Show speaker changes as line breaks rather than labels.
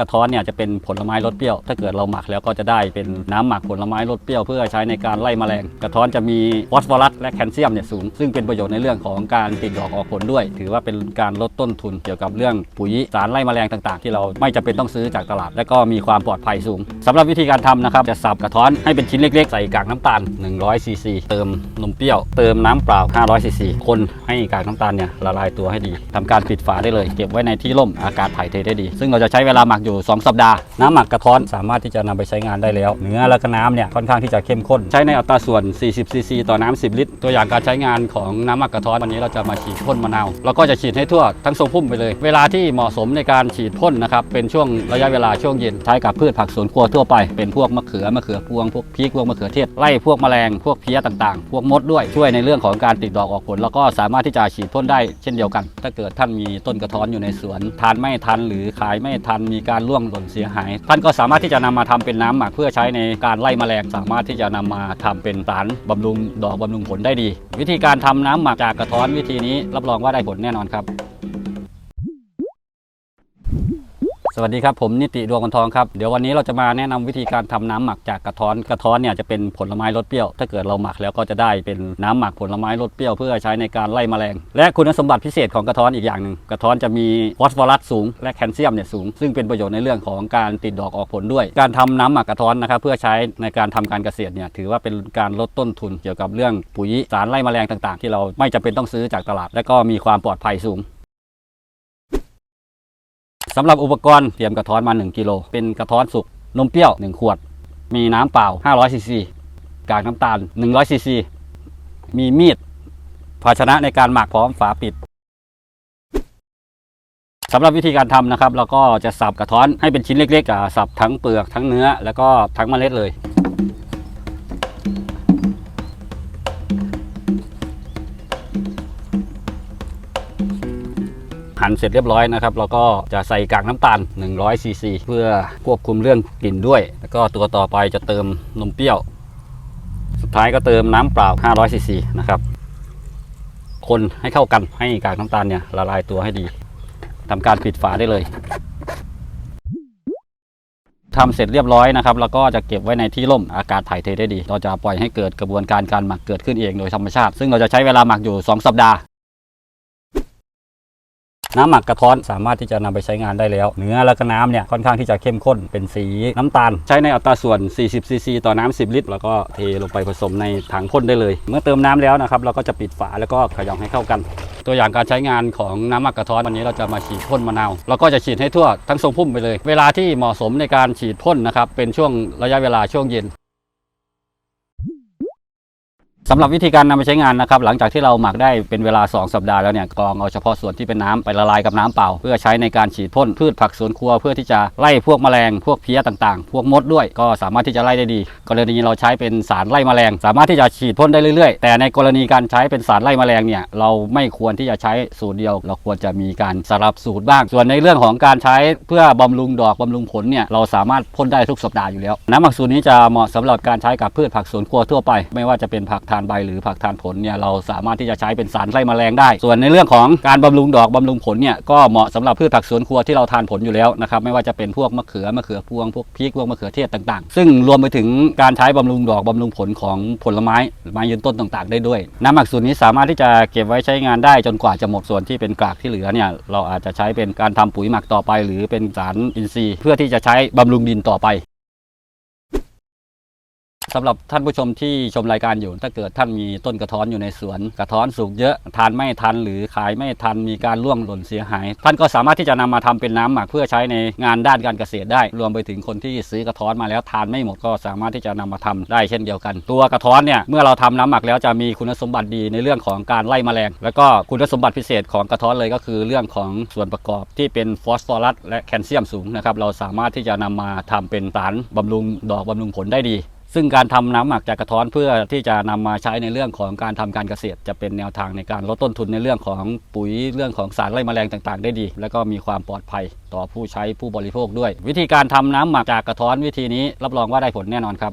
กระท้อนเนี่ยจะเป็นผลไม้รสเปรี้ยว ถ้าเกิดเราหมักแล้วก็จะได้เป็นน้ำหมักผลไม้รสเปรี้ยวเพื่อใช้ในการไล่แมลง กระท้อนจะมีฟอสฟอรัสและแคลเซียมเนี่ยสูง ซึ่งเป็นประโยชน์ในเรื่องของการติดดอกออกผลด้วย ถือว่าเป็นการลดต้นทุนเกี่ยวกับเรื่องปุ๋ยสารไล่แมลงต่างๆ ที่เราไม่จำเป็นต้องซื้อจากตลาด และก็มีความปลอดภัยสูงสำหรับวิธีการทำนะครับจะสับกระท้อนให้เป็นชิ้นเล็กๆ ใส่กากน้ำตาล100ซีซีเติมนมเปรี้ยว เติมน้ำเปล่า500ซีซีคนให้กากน้ำตาลเนี่ยละลายตัวให้ดีทำการปิดฝาได้เลย เก็บไว้ในที่ร่มอากาศถ่ายเทได้ดี ซึ่งเราจะใช้เวลาหมักอยู่ 2 สัปดาห์ น้ำหมักกระท้อนสามารถที่จะนำไปใช้งานได้แล้ว เนื้อแล้วก็น้ำเนี่ยค่อนข้างที่จะเข้มข้น ใช้ในอัตราส่วน 40 ซีซี ต่อน้ำ 10 ลิตร ตัวอย่างการใช้งานของน้ำหมักกระท้อนวันนี้เราจะมาฉีดพ่นมะนาวเราก็จะฉีดให้ทั่วทั้งทรงพุ่มไปเลย เวลาที่เหมาะสมในการฉีดพ่นนะครับ เป็นช่วงระยะเวลาช่วงเย็น ใช้กับพืชผักสวนครัวทั่วไป เป็นพวกมะเขือ มะเขือพวง พวกพริก พวกมะเขือเทศ ไล่พวกแมลง พวกเพี้ยต่างๆ พวกมดด้วย ช่วยในเรื่องของการติดดอกออกผล แล้วก็สามารถที่จะฉีดพ่นได้เช่นเดียวกัน ถ้าเกิดท่านมีต้นกระท้อนอยู่ในสวน ทานไม่ทันหรือขายไม่ทัน มีการร่วงหล่นเสียหาย ท่านก็สามารถที่จะนำมาทำเป็นน้ำหมักเพื่อใช้ในการไล่แมลง สามารถที่จะนำมาทำเป็นสารบำรุงดอกบำรุงผลได้ดี วิธีการทำน้ำหมักจากกระท้อนวิธีนี้รับรองว่าได้ผลแน่นอนครับ สวัสดีครับผมนิติดวงกันทองครับเดี๋ยววันนี้เราจะมาแนะนำวิธีการทำน้ำหมักจากกระท้อนกระท้อนเนี่ยจะเป็นผลไม้รสเปรี้ยว ถ้าเกิดเราหมักแล้วก็จะได้เป็นน้ำหมักผลไม้รสเปรี้ยวเพื่อใช้ในการไล่แมลง และคุณสมบัติพิเศษของกระท้อนอีกอย่างหนึ่งกระท้อนจะมีฟอสฟอรัสสูง และแคลเซียมเนี่ยสูง ซึ่งเป็นประโยชน์ในเรื่องของการติดดอกออกผลด้วย การทำน้ำหมักกระท้อนนะครับเพื่อใช้ในการทำการเกษตรเนี่ยถือว่าเป็นการลดต้นทุนเกี่ยวกับเรื่องปุ๋ยสารไล่แมลงต่าง ๆ ที่เราไม่จำเป็นต้องซื้อจากตลาด และก็มีความปลอดภัยสูง สำหรับอุปกรณ์เตรียมกระท้อนมา 1กิโลเป็นกระท้อนสุกนมเปรี้ยว 1 ขวด มีน้ำเปล่า 500ซีซีกากน้ำตาล 100ซีซีมีมีด ภาชนะในการหมักพร้อมฝาปิดสำหรับวิธีการทำนะครับ เราก็จะสับกระท้อนให้เป็นชิ้นเล็กๆจะสับทั้งเปลือกทั้งเนื้อ แล้วก็ทั้งเมล็ดเลย หั่นเสร็จเรียบร้อยนะครับเราก็จะใส่กากน้ำตาล 100ซีซีเพื่อควบคุมเรื่องกลิ่นด้วย แล้วก็ตัวต่อไปจะเติมนมเปรี้ยว สุดท้ายก็เติมน้ำเปล่า 500ซีซีนะครับ คนให้เข้ากันให้กากน้ำตาลเนี่ยละลายตัวให้ดีทำการปิดฝาได้เลยทำเสร็จเรียบร้อยนะครับแล้วก็จะเก็บไว้ในที่ร่มอากาศถ่ายเทได้ดี เราจะปล่อยให้เกิดกระบวนการการหมักเกิดขึ้นเองโดยธรรมชาติ ซึ่งเราจะใช้เวลาหมักอยู่ 2 สัปดาห์ น้ำหมักกระท้อนสามารถที่จะนำไปใช้งานได้แล้ว เนื้อแล้วก็น้ำเนี่ยค่อนข้างที่จะเข้มข้นเป็นสีน้ำตาล ใช้ในอัตราส่วน 40ซีซีต่อน้ำ10 ลิตร แล้วก็เทลงไปผสมในถังพ่นได้เลย เมื่อเติมน้ำแล้วนะครับเราก็จะปิดฝาแล้วก็เขย่าให้เข้ากัน ตัวอย่างการใช้งานของน้ำหมักกระท้อนวันนี้เราจะมาฉีดพ่นมะนาวเราก็จะฉีดให้ทั่วทั้งทรงพุ่มไปเลย เวลาที่เหมาะสมในการฉีดพ่นนะครับเป็นช่วงระยะเวลาช่วงเย็น สำหรับวิธีการนำไปใช้งานนะครับหลังจากที่เราหมักได้เป็นเวลา 2 สัปดาห์แล้วเนี่ยกรองเอาเฉพาะส่วนที่เป็นน้ำไปละลายกับน้ำเปล่า เพื่อใช้ในการฉีดพ่นพืชผักสวนครัว เพื่อที่จะไล่พวกแมลงพวกเพี้ยต่างๆ พวกมดด้วย ก็สามารถที่จะไล่ได้ดี กรณีเราใช้เป็นสารไล่แมลง สามารถที่จะฉีดพ่นได้เรื่อยๆ แต่ในกรณีการใช้เป็นสารไล่แมลงเนี่ยเราไม่ควรที่จะใช้สูตรเดียว เราควรจะมีการสลับสูตรบ้าง ส่วนในเรื่องของการใช้เพื่อบำรุงดอกบำรุงผลเนี่ยเราสามารถพ่นได้ทุกสัปดาห์อยู่แล้ว น้ำหมักสูตรนี้จะเหมาะสำหรับการใช้กับพืชผักสวนครัวทั่วไป ไม่ว่าจะเป็นผักทานใบหรือผักทานผลเนี่ยเราสามารถที่จะใช้เป็นสารไล่แมลงได้ ส่วนในเรื่องของการบำรุงดอกบำรุงผลเนี่ยก็เหมาะสำหรับพืชผักสวนครัวที่เราทานผลอยู่แล้วนะครับไม่ว่าจะเป็นพวกมะเขือมะเขือพวงพวกพริกพวกมะเขือเทศต่างๆ ซึ่งรวมไปถึงการใช้บำรุงดอกบำรุงผลของผลไม้ไม้ยืนต้นต่างๆ ได้ด้วย น้ำหมักสูตรนี้สามารถที่จะเก็บไว้ใช้งานได้จนกว่าจะหมดส่วนที่เป็นกากที่เหลือเนี่ยเราอาจจะใช้เป็นการทำปุ๋ยหมักต่อไป หรือเป็นสารอินทรีย์ เพื่อที่จะใช้บำรุงดินต่อไป สำหรับท่านผู้ชมที่ชมรายการอยู่ ถ้าเกิดท่านมีต้นกระท้อนอยู่ในสวน กระท้อนสุกเยอะทานไม่ทัน หรือขายไม่ทันมีการร่วงหล่นเสียหาย ท่านก็สามารถที่จะนำมาทำเป็นน้ำหมักเพื่อใช้ในงานด้านการเกษตรได้ รวมไปถึงคนที่ซื้อกระท้อนมาแล้วทานไม่หมดก็สามารถที่จะนำมาทำได้เช่นเดียวกัน ตัวกระท้อนเนี่ยเมื่อเราทำน้ำหมักแล้วจะมีคุณสมบัติดีในเรื่องของการไล่แมลง แล้วก็คุณสมบัติพิเศษของกระท้อนเลยก็คือเรื่องของส่วนประกอบที่เป็นฟอสฟอรัสและแคลเซียมสูงนะครับเราสามารถที่จะนำมาทำเป็นสารบำรุงดอกบำรุงผลได้ดี ซึ่งการทำน้ำหมักจากกระท้อนเพื่อที่จะนำมาใช้ในเรื่องของการทำการเกษตร จะเป็นแนวทางในการลดต้นทุนในเรื่องของปุ๋ยเรื่องของสารไล่แมลงต่างๆ ได้ดี แล้วก็มีความปลอดภัยต่อผู้ใช้ผู้บริโภคด้วย วิธีการทำน้ำหมักจากกระท้อนวิธีนี้รับรองว่าได้ผลแน่นอนครับ